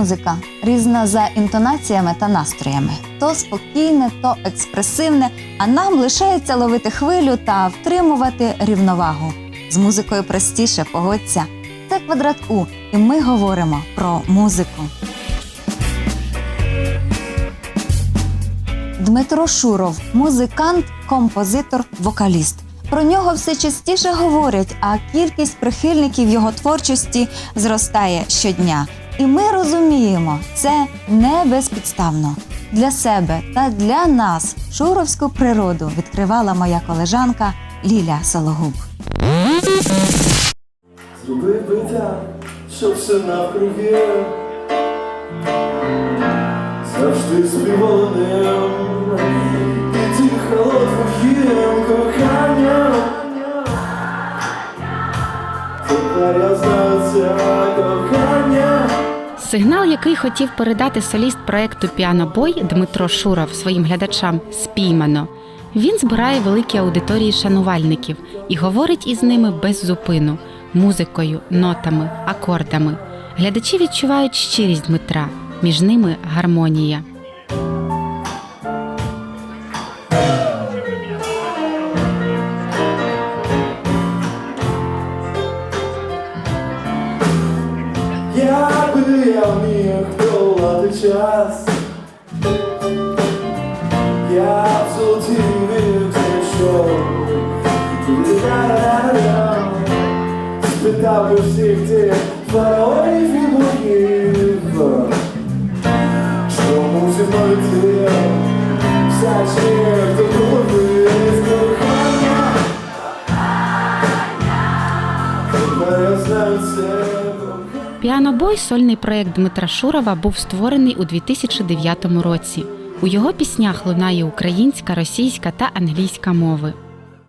Музика, різна за інтонаціями та настроями. То спокійне, то експресивне, а нам лишається ловити хвилю та втримувати рівновагу. З музикою простіше погодься. Це квадрат У, і ми говоримо про музику. Дмитро Шуров музикант, композитор, вокаліст. Про нього все частіше говорять, а кількість прихильників його творчості зростає щодня. І ми розуміємо, це не безпідставно. Для себе та для нас шуровську природу відкривала моя колежанка Ліля Сологуб. Зроби би так, щоб все навкруги завжди співало ним і дихало твоїм коханням. Сигнал, який хотів передати соліст проекту Піанобой Дмитро Шуров своїм глядачам, спіймано. Він збирає великі аудиторії шанувальників і говорить із ними без зупину, музикою, нотами, акордами. Глядачі відчувають щирість Дмитра, між ними гармонія. Час, я що Ля-ля-ля-ля. спитав би всіх тих фараонів і богів, чому зі мною ти вся честь Піанобой сольний проєкт Дмитра Шурова був створений у 2009 році. У його піснях лунає українська, російська та англійська мови.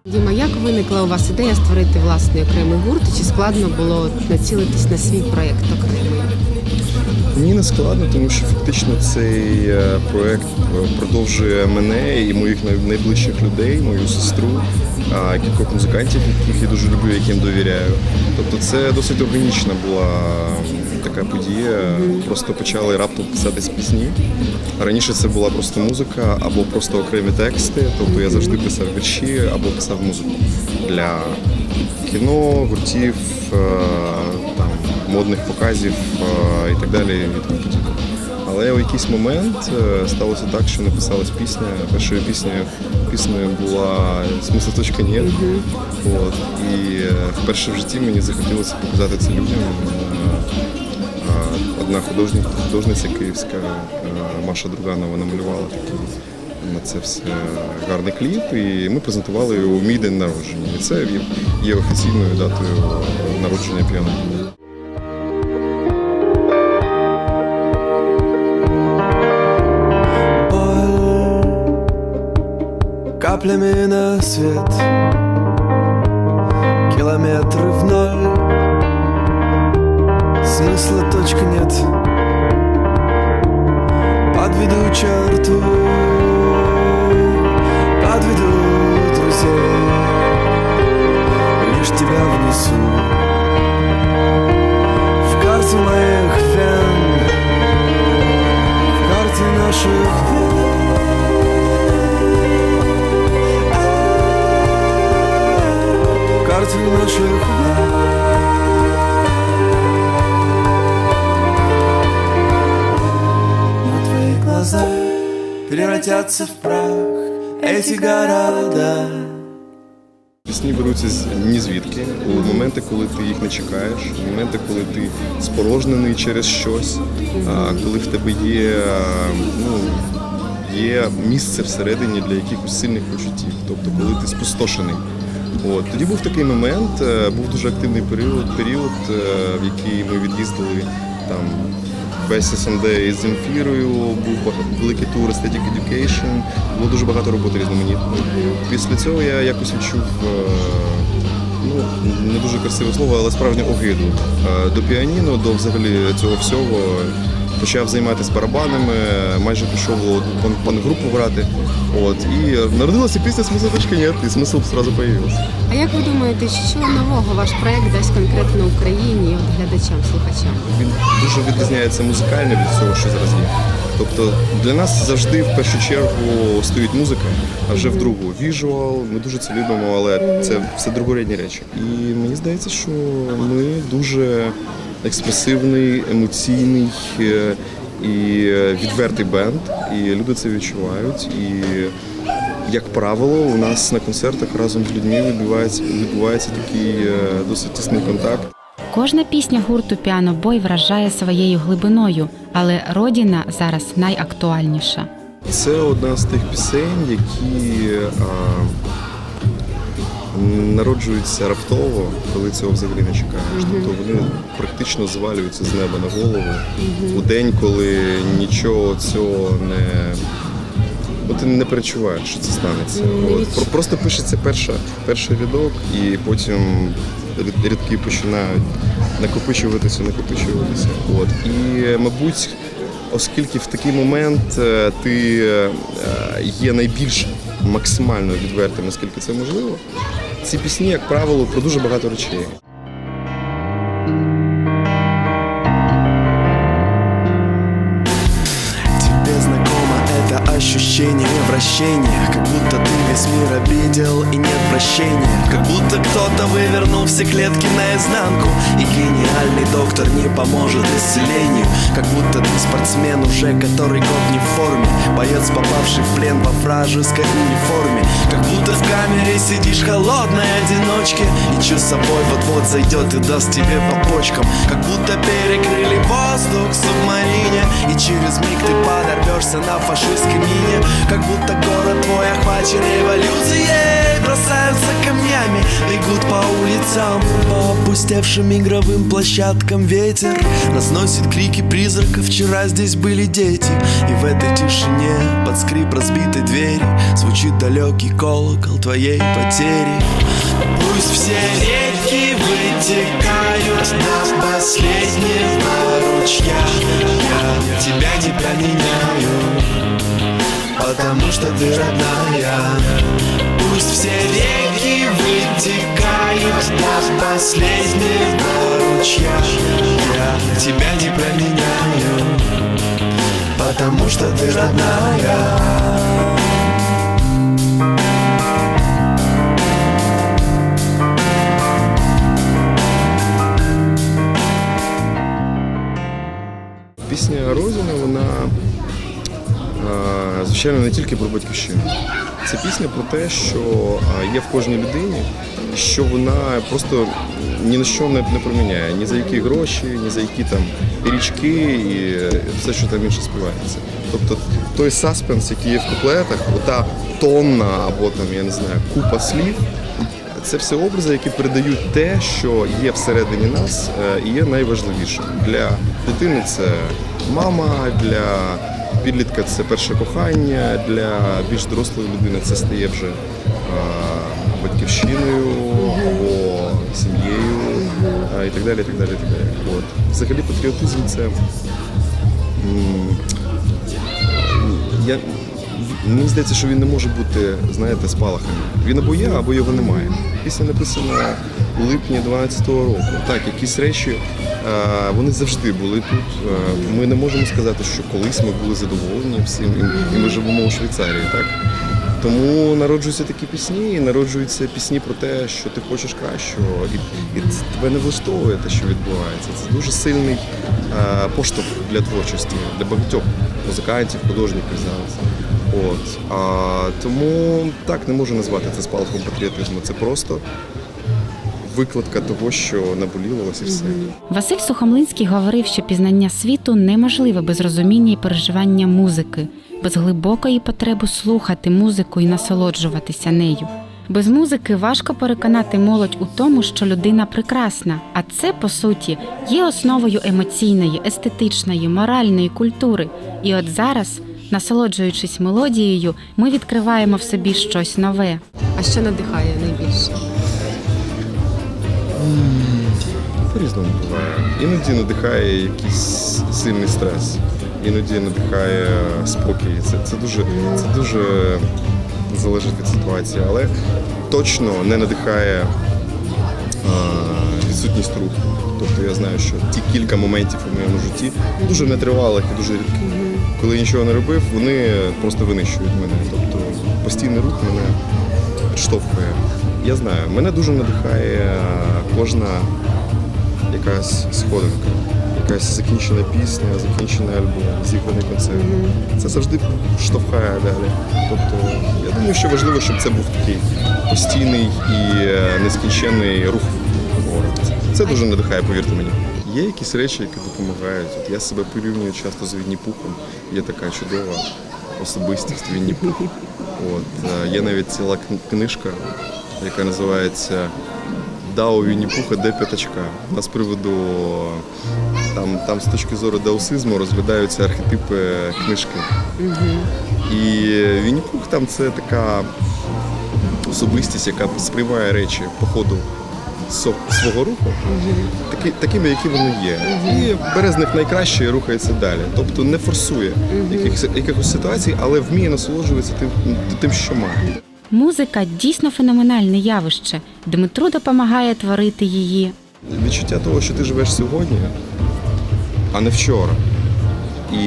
Діма, як виникла у вас ідея створити власний окремий гурт? Чи складно було націлитись на свій проєкт окремий? Ні, не складно, тому що фактично цей е, проект е, продовжує мене і моїх найближчих людей, мою сестру, кількох музикантів, яких я дуже люблю, яким довіряю. Тобто це досить органічна була така подія. Просто почали раптом писатись пісні. Раніше це була просто музика або просто окремі тексти. Тобто я завжди писав вірші або писав музику для кіно, гуртів, е, модних показів е, і так далі. Але у якийсь момент е, сталося так, що написалась пісня. Першою піснею піснею була «Смысл точка нет». От. І е, вперше в житті мені захотілося показати це людям. Одна художник, художниця київська Маша Друганова намалювала такий на це все гарний кліп, і ми презентували його у мій день народження. І це є, офіційною датою народження піано. Каплями на свет. Километры в ноль. Смысла точка нет. Подведу черту. Подведу превратятся в прах Эти города Пісні беруться ні звідки. У моменти, коли ти їх не чекаєш, у моменти, коли ти спорожнений через щось, коли в тебе є, ну, є місце всередині для якихось сильних почуттів, тобто коли ти спустошений. От. Тоді був такий момент, е, був дуже активний період, період е, в який ми від'їздили там весь СНД із Земфірою, був великий тур Aesthetic Education, було дуже багато роботи різноманітної. Після цього я якось відчув е, ну, не дуже красиве слово, але справжню огиду е, до піаніно, до взагалі цього всього. Почав займатися барабанами, майже пішов у пан-групу грати. От, і народилася пісня «Смисл точки нет», і смисл одразу появився. А як ви думаєте, що нового ваш проект дасть конкретно Україні, от глядачам, слухачам? Він дуже відрізняється музикально від всього, що зараз є. Тобто для нас завжди в першу чергу стоїть музика, а вже в другу віжуал. Ми дуже це любимо, але це все другорядні речі. І мені здається, що ми дуже експресивний, емоційний е, і е, відвертий бенд, і люди це відчувають. І як правило, у нас на концертах разом з людьми відбувається відбувається такий е, досить тісний контакт. Кожна пісня гурту Піанобой вражає своєю глибиною, але Родіна зараз найактуальніша. Це одна з тих пісень, які а, народжуються раптово, коли цього взагалі не чекаєш. Тобто вони практично звалюються з неба на голову у день, коли нічого цього не. Ну, ти не перечуваєш, що це станеться. От, просто пишеться перша, перший рядок, і потім рядки починають накопичуватися, накопичуватися. От. І, мабуть, оскільки в такий момент е, ти е, є найбільш максимально відвертим, наскільки це можливо, ці пісні, як правило, про дуже багато речей. Тебе знакомо это ощущение вращения Как будто ты весь мир обидел и нет прощения. Как будто кто-то вывернул все клетки наизнанку. И гениальный доктор не поможет исцелению. Как будто ты спортсмен уже который год не в форме. Боец, попавший в плен во вражеской униформе. Как будто в камере сидишь холодной одиночке. И чё с собой вот-вот зайдет и даст тебе по почкам. Как будто перекрыли воздух в субмарине. И через миг ты подорвешься на фашистской мине. Как будто город твой охвачен революцией Бросаются камнями, бегут по улицам По опустевшим игровым площадкам ветер. Разносит крики призраков, вчера здесь были дети. И в этой тишине под скрип разбитой двери Звучит далекий колокол твоей потери. Пусть все реки вытекают до последнего ручья. Я тебя не променяю, потому что ты родная. Пусть все реки вытекают до последнего ручья Я тебя не променяю, потому что ты родная. Пісня Розіна, вона а, звичайно не тільки про батьківщину. Це пісня про те, що є в кожній людині, що вона просто ні на що не, проміняє, ні за які гроші, ні за які там річки і все, що там інше співається. Тобто той саспенс, який є в куплетах, ота тонна або там, я не знаю, купа слів. Це все образи, які передають те, що є всередині нас е, і є найважливішим. Для дитини це мама, для підлітка це перше кохання, для більш дорослої людини це стає вже е, батьківщиною або сім'єю е, і так далі. І так далі, і так далі. От. Взагалі патріотизм це я, мені здається, що він не може бути, знаєте, спалахом. Він або є, або його немає. Пісня написана у липні 12-го року. Так, якісь речі е, вони завжди були тут. Е, Ми не можемо сказати, що колись ми були задоволені всім, і, і ми живемо у Швейцарії, так? Тому народжуються такі пісні, і народжуються пісні про те, що ти хочеш кращого, і, і тебе не влаштовує те, що відбувається. Це дуже сильний е, поштовх для творчості, для багатьох музикантів, художників зараз. От. А, тому так не можу назвати це спалахом патріотизму. Це просто викладка того, що наболіло ось і все. Василь Сухомлинський говорив, що пізнання світу неможливе без розуміння і переживання музики, без глибокої потреби слухати музику і насолоджуватися нею. Без музики важко переконати молодь у тому, що людина прекрасна, а це, по суті, є основою емоційної, естетичної, моральної культури. І от зараз, насолоджуючись мелодією, ми відкриваємо в собі щось нове. А що надихає найбільше? По-різному буває. Іноді надихає якийсь сильний стрес. іноді надихає спокій. Це, це дуже це дуже залежить від ситуації, але точно не надихає а, відсутність руху. Тобто я знаю, що ті кілька моментів у моєму житті дуже нетривалих і дуже рідких. Коли я нічого не робив, вони просто винищують мене. Тобто постійний рух мене підштовхує. Я знаю, мене дуже надихає кожна якась сходинка, якась закінчена пісня, закінчений альбом, зіграний концерт. Це завжди штовхає далі. Тобто, я думаю, що важливо, щоб це був такий постійний і е, нескінченний рух. Це дуже надихає, повірте мені. Є якісь речі, які допомагають. От я себе порівнюю часто з Вінні Пухом. Є така чудова особистість Вінні Пух. От, е, є навіть ціла книжка, яка називається Дао Вінні Пуха, де п'ятачка. На з приводу там, там з точки зору даосизму розглядаються архетипи книжки. І Вінні Пух там це така особистість, яка сприймає речі по ходу свого руху, такі, такими, які вони є. І бере з них найкраще і рухається далі. Тобто не форсує якихось, якихось ситуацій, але вміє насолоджуватися тим, тим, що має. Музика дійсно феноменальне явище. Дмитру допомагає творити її. Відчуття того, що ти живеш сьогодні, а не вчора.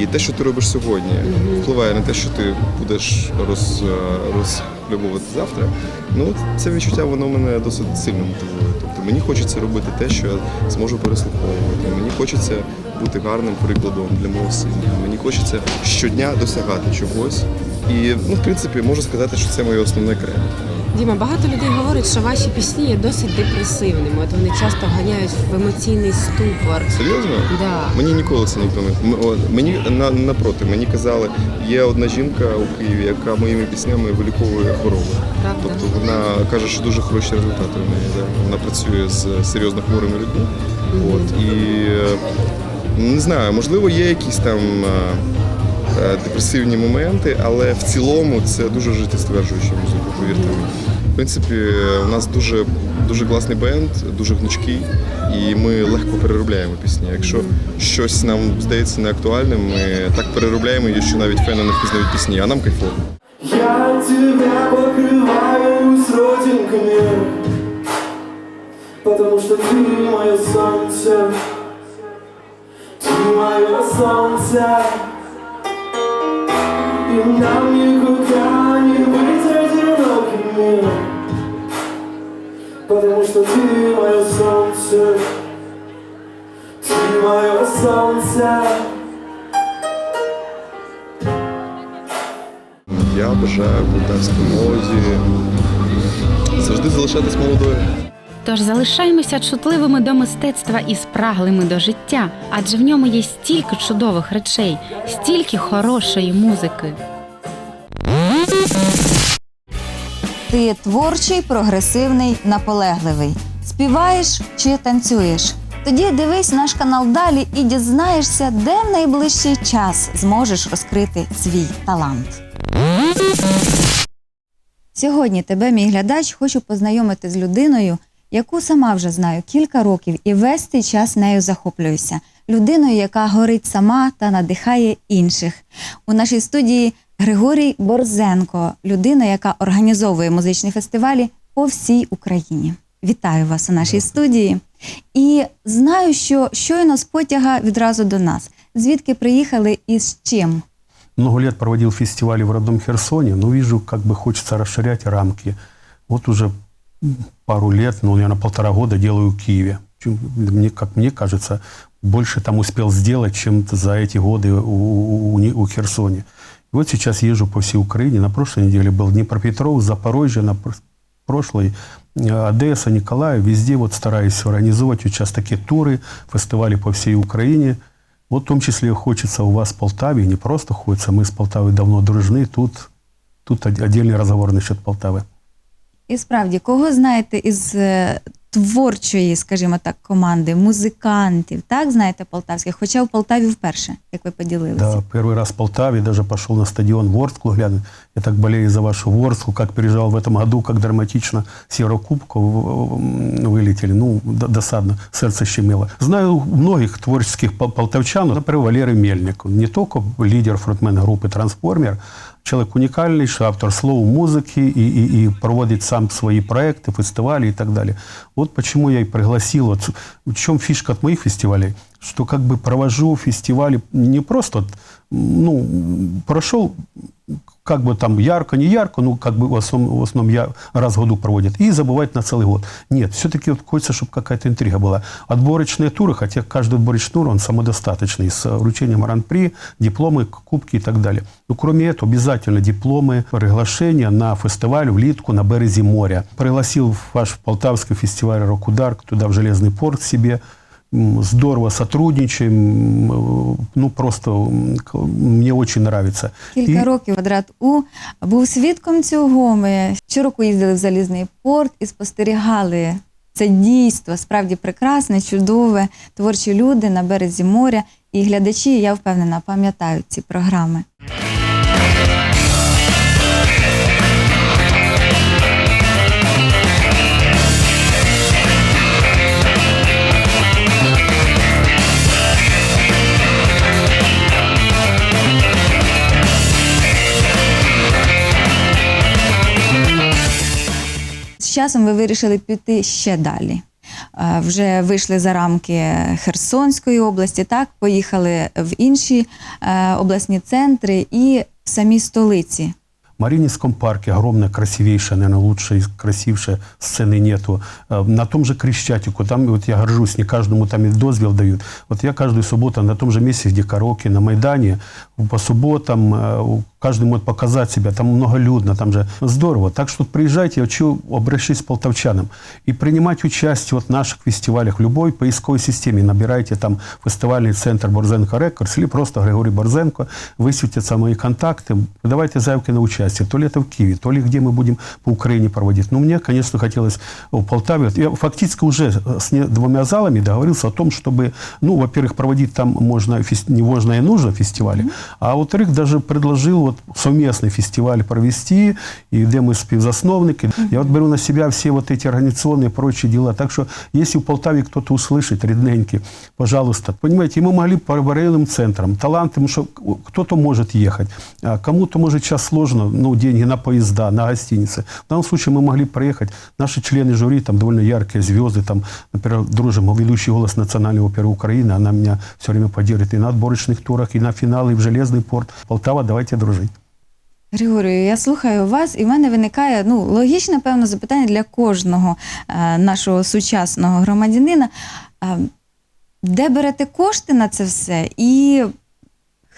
І те, що ти робиш сьогодні, впливає на те, що ти будеш роз, розхлюбувати завтра. Ну, це відчуття воно мене досить сильно мотивує. Мені хочеться робити те, що я зможу переслуховувати. Мені хочеться бути гарним прикладом для мого сина. Мені хочеться щодня досягати чогось. І, ну, в принципі, можу сказати, що це моє основне кредо. Діма, багато людей говорять, що ваші пісні є досить депресивними. От вони часто вганяють в емоційний ступор. Серйозно? Да. Мені ніколи це не М- мені на, напроти, мені казали, є одна жінка у Києві, яка моїми піснями виліковує хвороби. Правда? Тобто вона каже, що дуже хороші результати в неї. Да? Вона працює з серйозно хворими людьми. От, і е, не знаю, можливо, є якісь там е, депресивні моменти, але в цілому це дуже життєстверджуюча музика, повірте мені. В принципі, у нас дуже, дуже класний бенд, дуже гнучкий, і ми легко переробляємо пісні. Якщо щось нам здається неактуальним, ми так переробляємо її, що навіть фени не впізнають пісні, а нам кайфово. Я тебя покрываю с родинками Потому что ты мое солнце Ты мое солнце И нам никуда не быть одинокими Потому что ты мое солнце Ты мое солнце Я бажаю полтавській молоді завжди залишатись молодою. Тож залишаємося чутливими до мистецтва і спраглими до життя, адже в ньому є стільки чудових речей, стільки хорошої музики. Ти творчий, прогресивний, наполегливий. Співаєш чи танцюєш? Тоді дивись наш канал далі і дізнаєшся, де в найближчий час зможеш розкрити свій талант. Сьогодні тебе, мій глядач, хочу познайомити з людиною, яку сама вже знаю кілька років і весь цей час нею захоплююся. Людиною, яка горить сама та надихає інших. У нашій студії Григорій Борзенко, людина, яка організовує музичні фестивалі по всій Україні. Вітаю вас у нашій студії. І знаю, що щойно з потяга відразу до нас. Звідки приїхали і з чим? Много лет проводил фестивали в родном Херсоне, но вижу, как бы хочется расширять рамки. Вот уже пару лет, ну, наверное, полтора года делаю в Киеве. Мне, как мне кажется, больше там успел сделать, чем за эти годы у, у, у, не- у Херсоне. Вот сейчас езжу по всей Украине. На прошлой неделе был Днепропетров, Запорожье, на пр- прошлой э, Одесса, Николаев. Везде вот стараюсь организовывать вот сейчас такие туры, фестивали по всей Украине. Вот в том числе хочется у вас в Полтаве, не просто хочется, мы с Полтавой давно дружны, тут, тут отдельный разговор насчет Полтавы. І справді, кого знаєте із е, творчої, скажімо так, команди, музикантів, так, знаєте, полтавських, хоча в Полтаві вперше, як ви поділилися. Да, первый раз в Полтаве, даже пошел на стадион Ворсклу глянуть. Я так болею за вашу Ворсклу, как переживал в этом году, как драматично с Еврокубка в- м, вылетели. Ну, д- досадно, сердце щемило. Знаю многих творческих пол- полтавчан, например, Валерий Мельник. Он не только лидер, фронтмен группы «Трансформер», человек уникальный, автор слов, музыки и, и, и проводит сам свои проекты, фестивали и так далее. Вот почему я и пригласил. Вот в чем фишка от моих фестивалей, Что как бы провожу фестивали не просто, ну, прошел как бы там ярко, не ярко, ну, как бы в основном, в основном я раз в году проводят, и забывать на целый год. Нет, все-таки вот хочется, чтобы какая-то интрига была. Отборочные туры, хотя каждый отборочный тур, он самодостаточный, с вручением гран-при, дипломы, кубки и так далее. Но кроме этого, обязательно дипломы, приглашения на фестиваль влітку на березі моря. Пригласил в ваш полтавский фестиваль «Рок-Удар», туда в Железный порт себе, здорово сотрудничаем, ну просто м, к- мне очень нравится. Кілька І- років квадрат У був свідком цього. Ми щороку їздили в залізний порт і спостерігали це дійство, справді прекрасне, чудове, творчі люди на березі моря. І глядачі, я впевнена, пам'ятають ці програми. Часом ви вирішили піти ще далі. Е, Вже вийшли за рамки Херсонської області, так поїхали в інші е, обласні центри і в самій столиці. В Мариинском парке огромная, красивейшая, наверное, лучшей, красившей сцены нету. Э, На том же Крещатику, там вот я горжусь, не каждому там и дозвел дают. Вот я каждую субботу на том же месте, где караоке, на Майдане, по субботам э, каждый может показать себя, там многолюдно, там же здорово. Так что приезжайте, я хочу обращусь к полтавчанам и принимать участие вот в наших фестивалях в любой поисковой системе. Набирайте там фестивальный центр Борзенко Рекордс или просто Григорий Борзенко, высветятся мои контакты, давайте заявки на участие. То ли это в Киеве, то ли где мы будем по Украине проводить. Но мне, конечно, хотелось в Полтаве. Я фактически уже с не- двумя залами договорился о том, чтобы, ну, во-первых, проводить там можно, не можно и нужно фестивали, а во-вторых, даже предложил вот совместный фестиваль провести, и где мы співзасновники. Я вот беру на себя все вот эти организационные и прочие дела. Так что, если в Полтаве кто-то услышит, рідненький, пожалуйста. Понимаете, мы могли по районным центрам, таланты, потому что кто-то может ехать, а кому-то, может, сейчас сложно, ну, деньги на поезда, на гостиницы. В данном случае мы могли проехать. Наши члены жюри, там довольно яркие звезды, там, например, дружим, ведущий голос Национальной оперы Украины, она меня все время поддерживает и на отборочных турах, и на финалы, и в Железный порт. Полтава, давайте дружить. Григорію, я слухаю вас, і в мене виникає ну, логічне, певно, запитання для кожного е, нашого сучасного громадянина. Е, де берете кошти на це все? І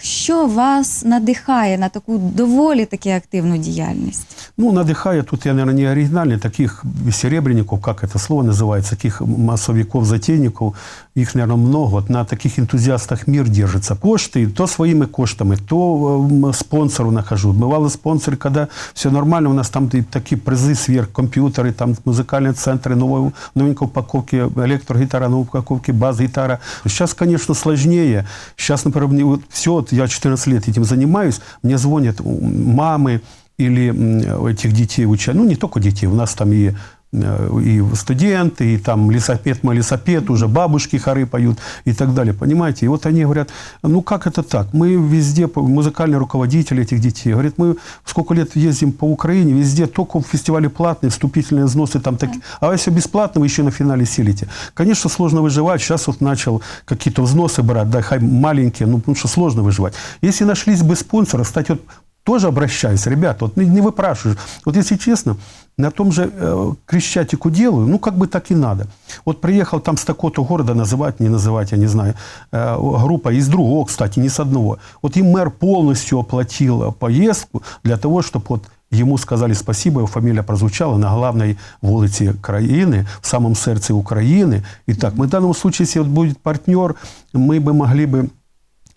що вас надихає на таку доволі таки активну діяльність? Ну, надыхая, тут я, наверное, не оригинальный, таких серебряников, как это слово называется, таких массовиков, затейников, их, наверное, много. Вот на таких энтузиастах мир держится. Кошты, то своими коштами, то м, спонсору нахожу. Бывало спонсоры, когда все нормально, у нас там и такие призы сверх, компьютеры, там музыкальные центры, новой, новенькой упаковки электрогитара, новой упаковки бас-гитара. Сейчас, конечно, сложнее. Сейчас, например, мне вот все, вот я 14 лет этим занимаюсь, мне звонят м, мамы, или м, этих детей учат, ну не только детей, у нас там и э, и студенты, и там лесопед, мой лесопед, уже бабушки хоры поют и так далее, понимаете? И вот они говорят, ну как это так? Мы везде, музыкальные руководители этих детей, говорят, мы сколько лет ездим по Украине, везде только в фестивале платные, вступительные взносы там такие, а если бесплатно, вы еще на финале силите. Конечно, сложно выживать, сейчас вот начал какие-то взносы брать, да, хай маленькие, ну потому что сложно выживать. Если нашлись бы спонсоры, кстати, вот тоже обращаюсь, ребята, вот не, не выпрашиваешь. Вот если честно, на том же э, Крещатику делаю, ну как бы так и надо. Вот приехал там с такого-то города, называть, не называть, я не знаю, э, группа из другого, кстати, не с одного. Вот им мэр полностью оплатил э, поездку для того, чтобы вот Ему сказали спасибо, его фамилия прозвучала на главной вулиці країни, в самом сердце Украины. И так, мы в данном случае, если вот будет партнер, мы бы могли бы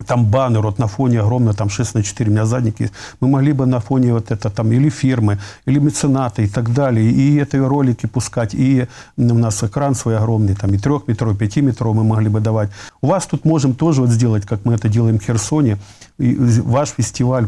Там баннер вот на фоне огромно, там 6 на 4, у меня задник есть. Мы могли бы на фоне вот это там или фирмы, или меценаты и так далее, и это ролики пускать, и у нас экран свой огромный, там и трехметровый, пятиметровый мы могли бы давать. У вас тут можем тоже вот сделать, как мы это делаем в Херсоне, и ваш фестиваль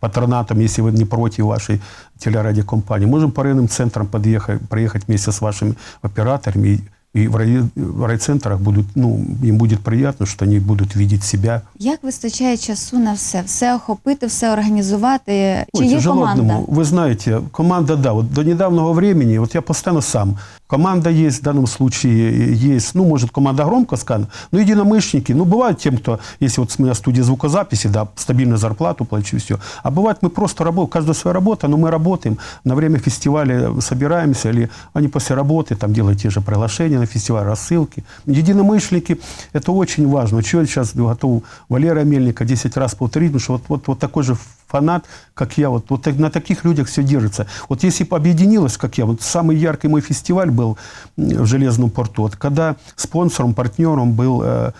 патронатом, если вы не против вашей телерадиокомпании. Можем по районным центрам подъехать, проехать вместе с вашими операторами и в, рай, в райцентрах будут, ну, им будет приятно, что они будут видеть себя. Як вистачає часу на все? Все охопити, все організувати? Чи Ой, є команда? одному. Вы знаете, команда, да, вот до недавнего времени, вот я постоянно сам. Команда есть, в данном случае есть, ну, может, команда громко сказано, но единомышленники, ну, бывают тем, кто, если вот у меня студия звукозаписи, да, стабильную зарплату плачу, все. А бывает, мы просто работаем, каждая своя работа, но мы работаем, на время фестиваля собираемся, или они после работы там делают те же приглашения на фестиваль, рассылки. Единомышленники, это очень важно. Чего сейчас готов Валера Мельника 10 раз повторить, потому что вот, вот, вот такой же фанат, как я, вот, вот на таких людях все держится. Вот если бы объединилось, как я, вот самый яркий мой фестиваль был в Железном порту, вот когда спонсором, партнером был э,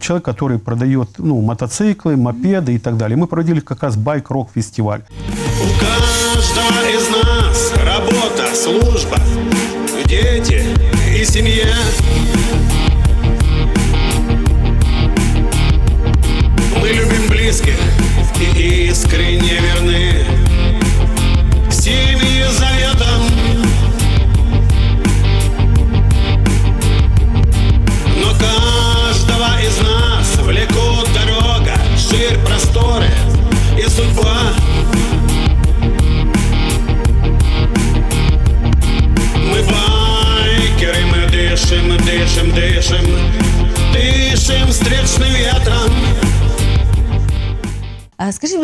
человек, который продает ну, мотоциклы, мопеды и так далее. Мы проводили как раз байк-рок-фестиваль. У каждого из нас работа, служба, дети и семья. Мы любим близких и искренне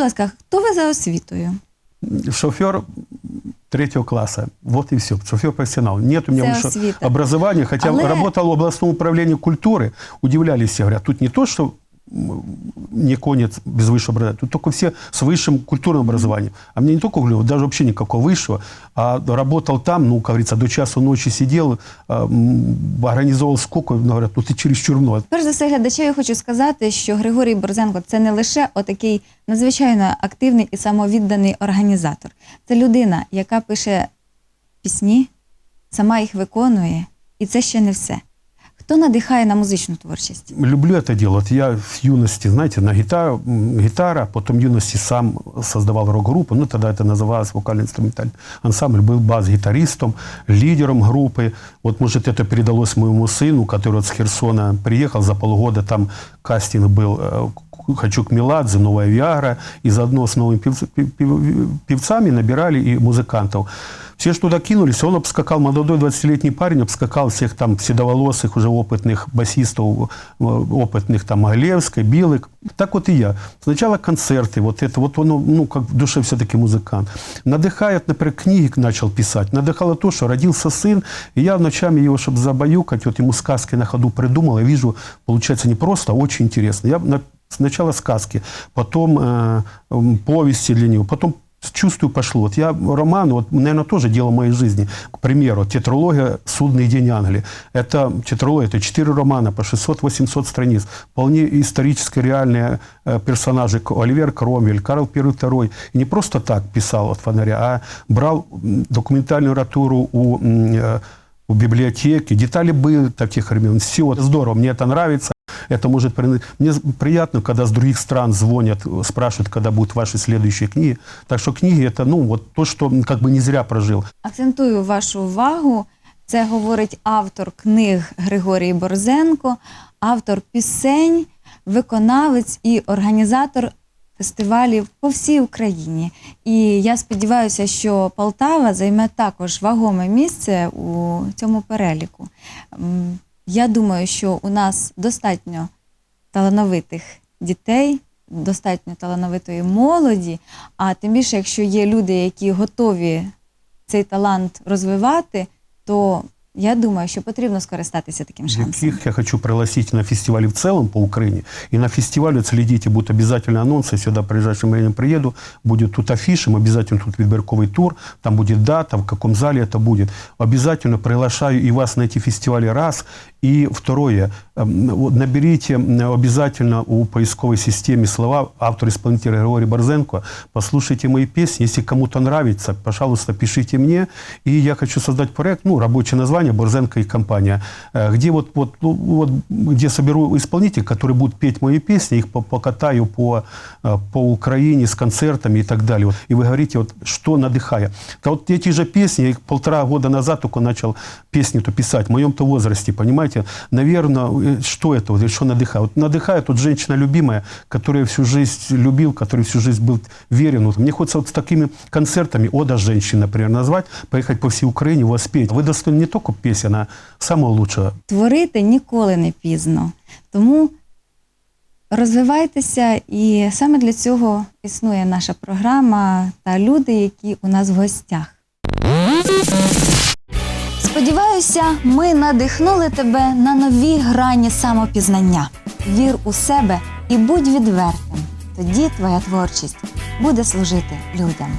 будь ласка, хто ви за освітою? Шофер третьего класса. Вот и все. Шофер профессионал. Нет у меня Це высшего освіта. образования, хотя Але- работал в областном управлении культуры. Удивлялись все, говорят, тут не то, что не конец без высшего образования, тут только все с высшим культурным образованием. А мне не только говорю, даже вообще никакого высшего, а работал там, ну, как говорится, до часу ночи сидел, а, м, организовал сколько, ну, говорят, ну ты чересчур много. Перш за все, глядачеві хочу сказати, що Григорій Борзенко це не лише отакий надзвичайно активний і самовідданий організатор. Це людина, яка пише пісні, сама їх виконує, і це ще не все. Хто надихає на музичну творчість? Люблю это дело. Вот я в юности, знаете, на гитару, м, гитара, потом в юности сам создавал рок-группу, ну тогда это называлось вокально-инструментальный ансамбль, был бас-гитаристом, лидером группы. Вот, может, это передалось моему сыну, который вот с Херсона приехал за полгода, там кастинг был э, к- «Хочу к Меладзе», «Новая Виагра», и заодно с новыми пев- пев- пев- певцами набирали и музыкантов. Все ж туда кинулись, он обскакал, молодой 20-летний парень, обскакал всех там седоволосых, уже опытных басистов, э, опытных там Галевской, Билык. Так вот и я. Сначала концерты, вот это вот он, ну, как в душе все-таки музыкант. Надыхает, например, книги начал писать. Надыхало то, что родился сын, и я ночами его, чтобы забаюкать, вот ему сказки на ходу придумал, я вижу, получается не просто, а очень интересно. Я на- сначала сказки, потом э, повести для него, потом чувствую пошло. Вот я роман, вот, наверное, тоже дело моей жизни. К примеру, тетралогия «Судный день Англии». Это тетралогия, это четыре романа по 600-800 страниц. Вполне исторически реальные э, персонажи. Оливер Кромвель, Карл I, II. И не просто так писал от фонаря, а брал документальную литературу у, м, э, у библиотеки. Детали были таких времен. Все, здорово, мне это нравится. Это может приносить... Мне приятно, когда с других стран звонят, э, спрашивают, когда будут ваши следующие книги. Так что книги это, ну, вот то, что м, как бы не зря прожил. Акцентую вашу увагу. Це говорить автор книг Григорій Борзенко, автор пісень, виконавець і організатор фестивалів по всій Україні. І я сподіваюся, що Полтава займе також вагоме місце у цьому переліку. М, Я думаю, що у нас достатньо талановитих дітей, достатньо талановитої молоді, а тим більше, якщо є люди, які готові цей талант розвивати, то я думаю, що потрібно скористатися таким шансом. Яких я хочу пригласить на фестивали в целом по Украине. И на фестивале, вот следите, будут обязательно анонсы. Я сюда ближайшим временем приеду. Будет тут афиши, обязательно тут відбірковий тур. Там будет дата, в каком зале это будет. Обязательно приглашаю и вас на эти фестивали раз. И второе, эм, вот наберите м, обязательно у поисковой системы слова автор-исполнитель Григорий Борзенко, послушайте мои песни, если кому-то нравится, пожалуйста, пишите мне. И я хочу создать проект, ну, рабочее название «Борзенко и компания», э, где вот, вот, ну, вот где соберу исполнителей, которые будут петь мои песни, их по- покатаю по, э, по Украине с концертами и так далее. Вот. И вы говорите, вот, что надыхая. Да вот эти же песни, я их полтора года назад только начал песни-то писать, в моем-то возрасте, понимаете? Наверное, что это, вот, что надыхает? Вот надыхает вот женщина любимая, которую я всю жизнь любил, который всю жизнь был верен. Вот мне хочется вот с такими концертами «Ода женщин», например, назвать, поехать по всей Украине, воспеть. Вы достойны не только песен, а самого лучшего. Творити ніколи не пізно. Тому розвивайтеся, і саме для цього існує наша програма та люди, які у нас в гостях. Сподіваюся, ми надихнули тебе на нові грані самопізнання. Вір у себе і будь відвертим. Тоді твоя творчість буде служити людям.